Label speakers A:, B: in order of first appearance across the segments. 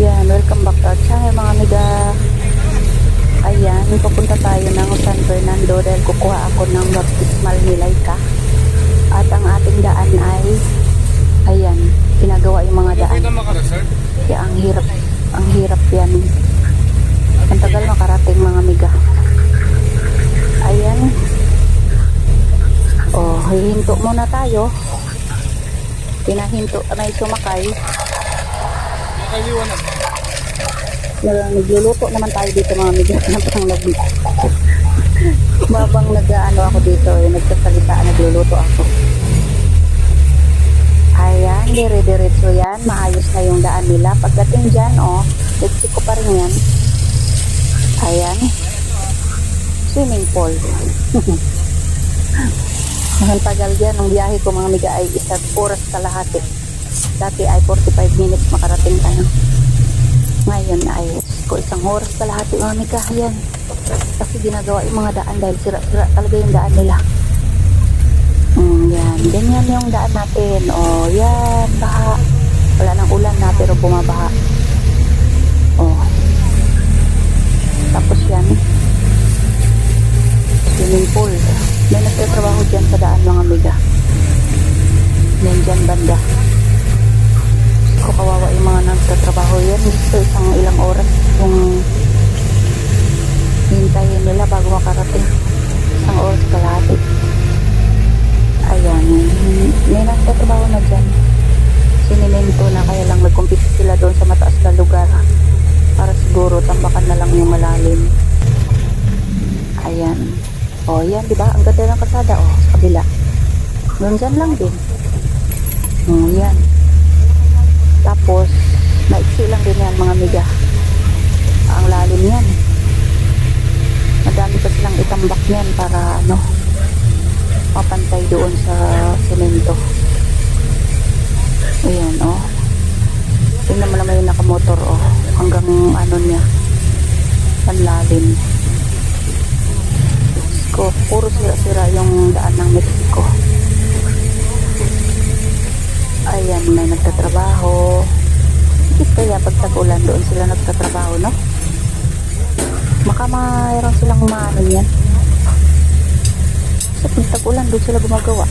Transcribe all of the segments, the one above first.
A: Yan, welcome back to our channel mga amiga. Ayan, papunta tayo ng San Fernando dahil kukuha ako ng baptismal ni Laika. At ang ating daan ay, ayan, pinagawa yung mga daan. Kaya ang hirap, ang hirap yan. Ang tagal makarating mga amiga. Ayan. Oh, hihinto muna tayo. Pinahinto, may sumakay.
B: Nakaliwanag.
A: Nag- Nagluluto naman tayo dito mga amiga. Habang nag Babang nag-ano ako dito, eh, nagsasalita, nagluluto ako. Ayan, dire-diretso yan. Maayos na yung daan nila. Pagdating dyan, oh, Mexico pa rin yan. Ayan. Swimming pool. Ang tagal dyan, ang biyahe ko mga amiga ay isang oras kalahati. Dati ay 45 minutes makarating ka na. Ngayon ay ko isang oras kalahati mga amiga. Ayan. Kasi ginagawa yung mga daan dahil sira-sira talaga yung daan nila. Mm, yan. Ganyan yung daan natin. O, yan. Baha. Wala nang ulan na pero bumabaha. O. Tapos yan. Swimming pool. May nagtatrabaho dyan sa daan mga amiga. Yan dyan banda. Ko kawawa yung mga nagtatrabaho yan. Gusto isang ilang oras kung hintayin nila bago makarating. Isang oras kalahati. Ayan. May nagtatrabaho na dyan. Sinimento na kaya lang nagkumpit sila doon sa mataas na lugar. Para siguro tambakan na lang yung malalim. Ayan. O, yan, di ba? Ang ganda ng kasada, o, sa kabila. Doon dyan lang din. O, yan. Tapos, maiksi lang din yan, mga miga. Ang lalim yan. Madami pa silang itambak yan para, ano, mapantay doon sa semento. Ayan, o. Tingnan mo naman yung nakamotor, o. Hanggang, ano niya, panlalim ko. Puro sira-sira yung daan ng Mexico. Ayan, may nagtatrabaho. Bakit kaya pag sila nagtatrabaho, no? Baka mayroon silang maano yan. Sa pag tag-ulan doon sila gumagawa.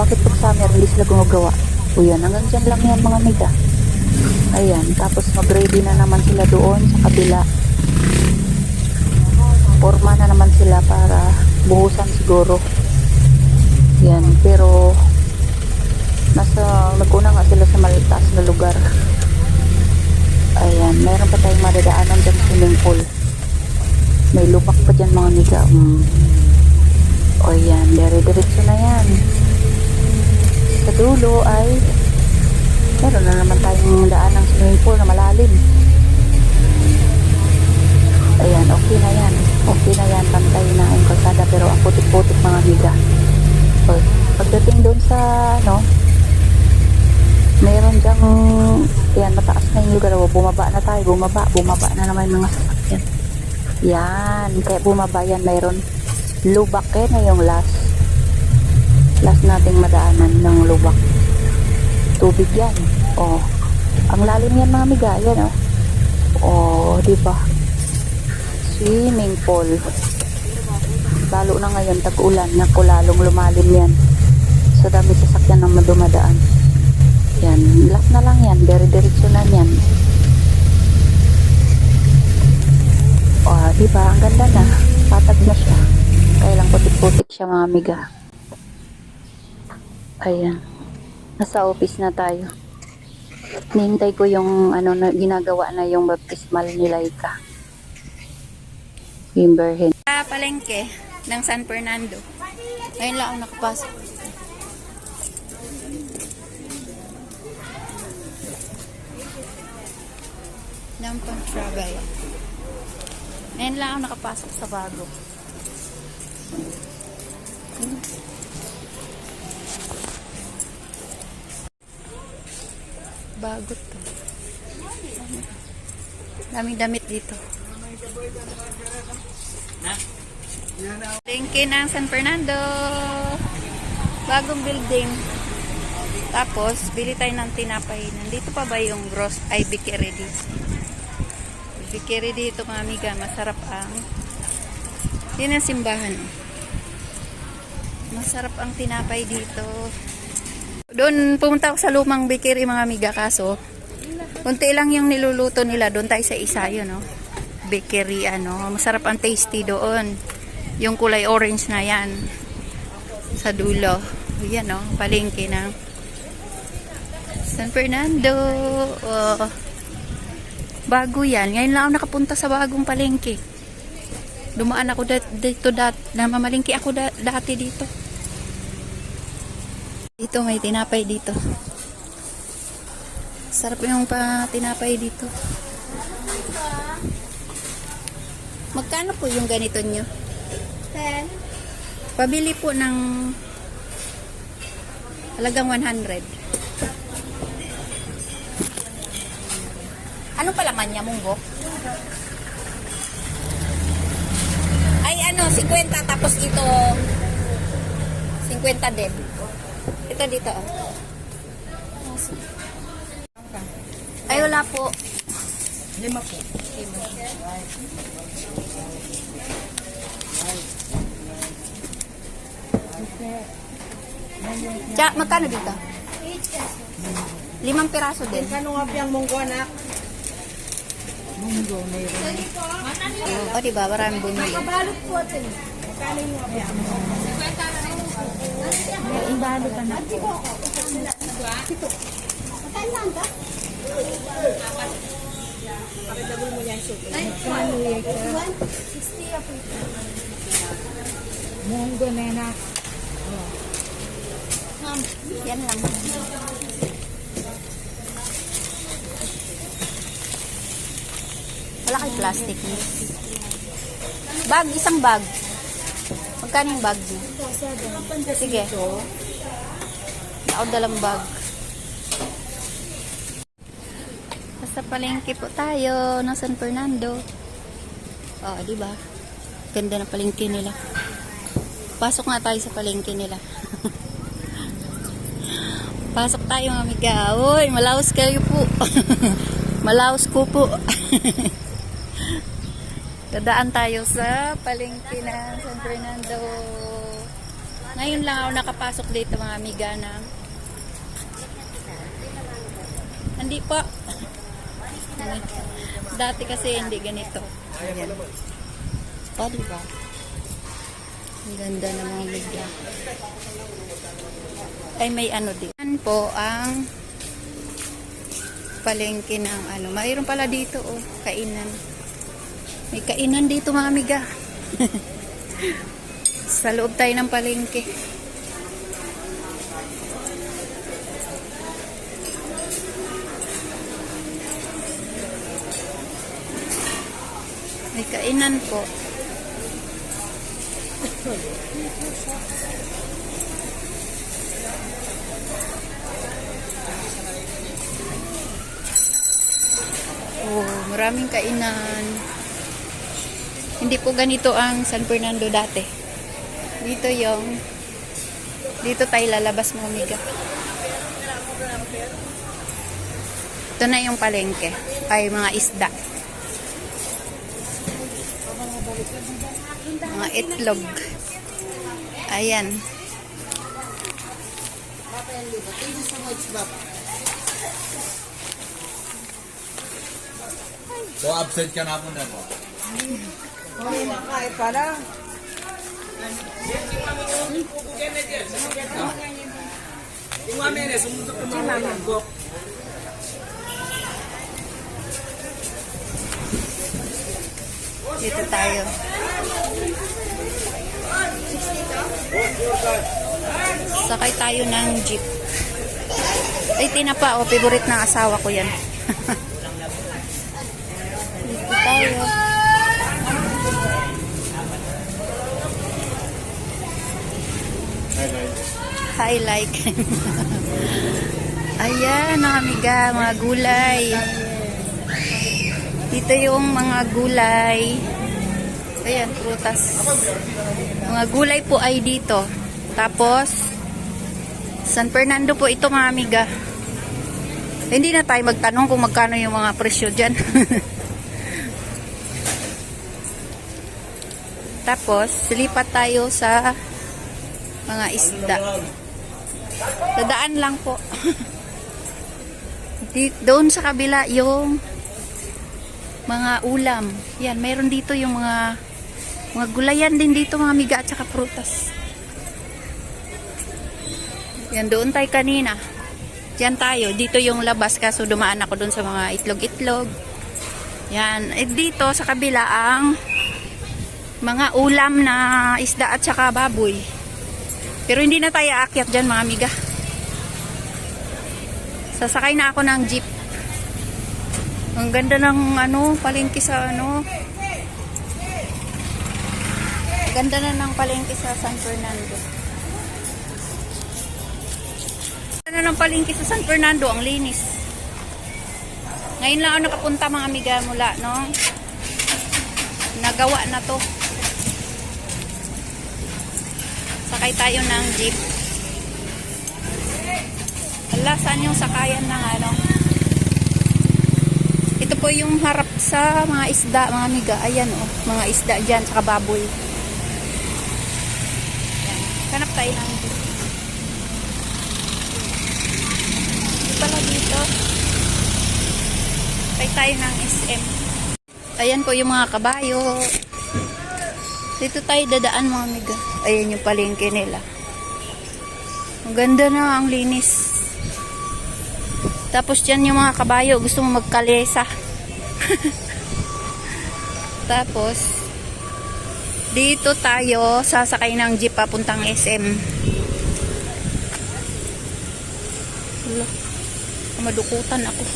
A: Bakit pag summer hindi sila gumagawa? O yan, hanggang dyan lang yan mga miga. Ayan, tapos mag-ready na naman sila doon sa kabila forma na naman sila para buhusan siguro yan pero nasa naguna nga sila sa malitaas na lugar ayan meron pa tayong madadaanan dyan swimming pool may lupak pa dyan mga miga mm. o yan dire-diretso na yan sa dulo ay meron na naman tayong daan ng swimming pool na malalim Ayan, okay na yan. Okay na yan, pantay na yung kalsada. Pero ang putik-putik mga miga. Pag, pagdating doon sa, ano, meron dyang, yan, mataas na yung lugar. O, bumaba na tayo, bumaba. Bumaba na naman mga sasakyan. Yan, kaya bumaba yan. Mayroon lubak eh na yung last. Last nating madaanan ng lubak. Tubig yan. O, ang lalim yan mga miga. Yan, o. O, di ba? swimming pool. Lalo na ngayon, tag-ulan, naku lalong lumalim yan. So, dami sasakyan na madumadaan. Yan, last na lang yan, dire-diretso na yan. O, oh, di ba? Ang ganda na. Patag na siya. Kaya lang putik-putik siya mga amiga. Ayan. Nasa office na tayo. Nihintay ko yung ano na ginagawa na yung baptismal ni Laika. Yung Berhen.
C: Sa palengke ng San Fernando. Ngayon lang ako nakapasok. Ng pang-travel. Ngayon lang ako nakapasok sa bago. Bago to. Daming damit dito. Palengke ng San Fernando. Bagong building. Tapos, bili tayo ng tinapay. Nandito pa ba yung gross IBK ready? Bikiri dito mga amiga, masarap ang yun ang simbahan. Masarap ang tinapay dito. Doon pumunta ako sa lumang bakery mga amiga kaso kunti lang yung niluluto nila doon tayo sa isa yun no. Bakery ano, masarap ang tasty doon. Yung kulay orange na yan sa dulo. Yan no, palengke ng San Fernando. Oh. Bago yan. Ngayon lang ako nakapunta sa bagong palengke. Dumaan ako dito dat namamalingki ako da- dati dito. Dito may tinapay dito. Sarap yung pa tinapay dito. Magkano po yung ganito nyo?
B: Ten.
C: Pabili po ng halagang 100. Ano pala man niya, munggo? Ay, ano, 50 tapos ito 50 din. Ito dito, oh. Ay, wala po.
B: Lima po.
C: Tsa, magkano dito? Limang piraso din.
B: Kano nga piyang munggo anak?
C: oh
B: di bawah ram bumbu Monggo nena.
C: Yang lama. Wala kay plastic. Bag, isang bag. Magkano yung bag niya? Sige. Ako dalang bag. Basta palengke po tayo ng San Fernando. Oh, di ba? Ganda na palengke nila. Pasok nga tayo sa palengke nila. Pasok tayo mga amiga. Uy, malaos kayo po. malaos ko po. Dadaan tayo sa palengke ng San Fernando. Ngayon lang ako nakapasok dito mga amiga na hindi pa. Dati kasi hindi ganito. Ayan. O, diba? Ang ganda ng mga amiga ay may ano din. Yan po ang palengke ng ano. Mayroon pala dito oh, kainan. May kainan dito mga amiga. Sa loob tayo ng palengke. May kainan po. Oh, maraming kainan. Hindi po ganito ang San Fernando dati. Dito yung dito tayo lalabas mga amiga. Ito na yung palengke. Ay, mga isda. Mga itlog. Ayan.
D: So absent ka na po na po.
B: Hindi na kaya para.
C: Dito tayo. Sakay tayo ng jeep. Ay, tinapa. O, favorite ng asawa ko yan. Highlight. Ayan, mga amiga, mga gulay. Dito yung mga gulay. Ayan, prutas. Mga gulay po ay dito. Tapos, San Fernando po ito mga amiga. Hindi na tayo magtanong kung magkano yung mga presyo dyan. Tapos, silipat tayo sa mga isda. Dadaan lang po. Di, doon sa kabila yung mga ulam. Yan, mayroon dito yung mga mga gulayan din dito, mga miga at saka prutas. Yan, doon tayo kanina. Diyan tayo. Dito yung labas kaso dumaan ako doon sa mga itlog-itlog. Yan. Eh, dito sa kabila ang mga ulam na isda at saka baboy. Pero hindi na tayo aakyat dyan mga amiga. Sasakay na ako ng jeep. Ang ganda ng ano, palengke sa ano. Ganda na ng palengke sa San Fernando. Ganda na ng palengke sa San Fernando, ang linis. Ngayon lang ako nakapunta mga amiga mula, no? Nagawa na to. Sakay tayo ng jeep. Ala, saan yung sakayan ng ano? Ito po yung harap sa mga isda, mga amiga. Ayan, oh. Mga isda dyan, saka baboy. Ayan. Hanap tayo ng jeep. Ito pala dito. Sakay tayo ng SM. Ayan po yung mga kabayo. Dito tayo dadaan mga amiga. Ayan yung palengke nila. Ang ganda na, ang linis. Tapos dyan yung mga kabayo, gusto mo magkalesa. Tapos, dito tayo sasakay ng jeep papuntang SM. Wala. Madukutan ako.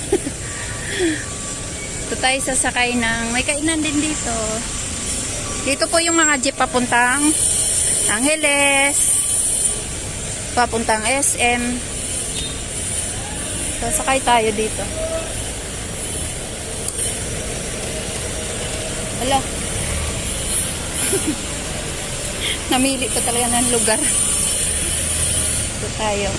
C: Dito tayo sasakay ng, may kainan din dito. Dito po yung mga jeep papuntang Angeles, papuntang SM. Sasakay tayo dito. Wala. Namili pa talaga ng lugar. Ito tayo.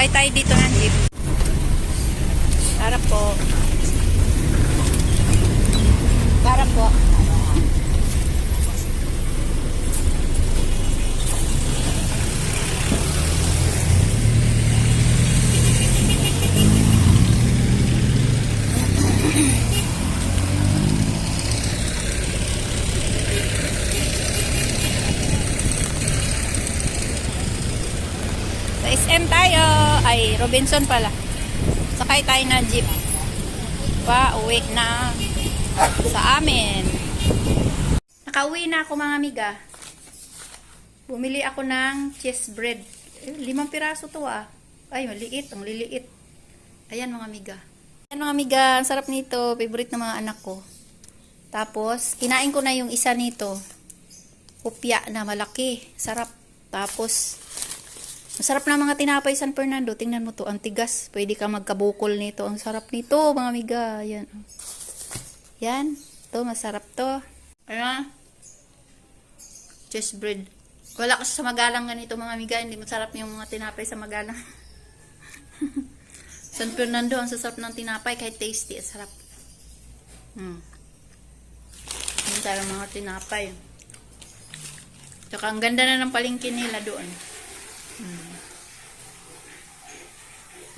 C: Kay tayo dito ng jeep. Para po. Para po. Sa SM tayo. Ay, Robinson pala. Sakay tayo na jeep. Pa, uwi na sa amin. Nakauwi na ako mga amiga. Bumili ako ng cheese bread. Eh, limang piraso to ah. Ay, maliit. Ang liliit. Ayan mga amiga. Ayan mga amiga. Ang sarap nito. Favorite ng mga anak ko. Tapos, kinain ko na yung isa nito. Upya na malaki. Sarap. Tapos, Masarap na mga tinapay San Fernando. Tingnan mo to, ang tigas. Pwede ka magkabukol nito. Ang sarap nito, mga amiga. Yan. Yan. To, masarap to. Ayan. Cheese bread. Wala kasi sa magalang ganito, mga amiga. Hindi masarap yung mga tinapay sa magalang. San Fernando, ang sasarap ng tinapay. Kahit tasty, ang sarap. Hmm. Yan tayo mga tinapay. Tsaka ang ganda na ng palengke nila doon. Hmm.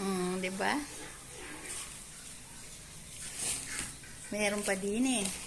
C: Hmm, 'di ba? Meron pa din eh.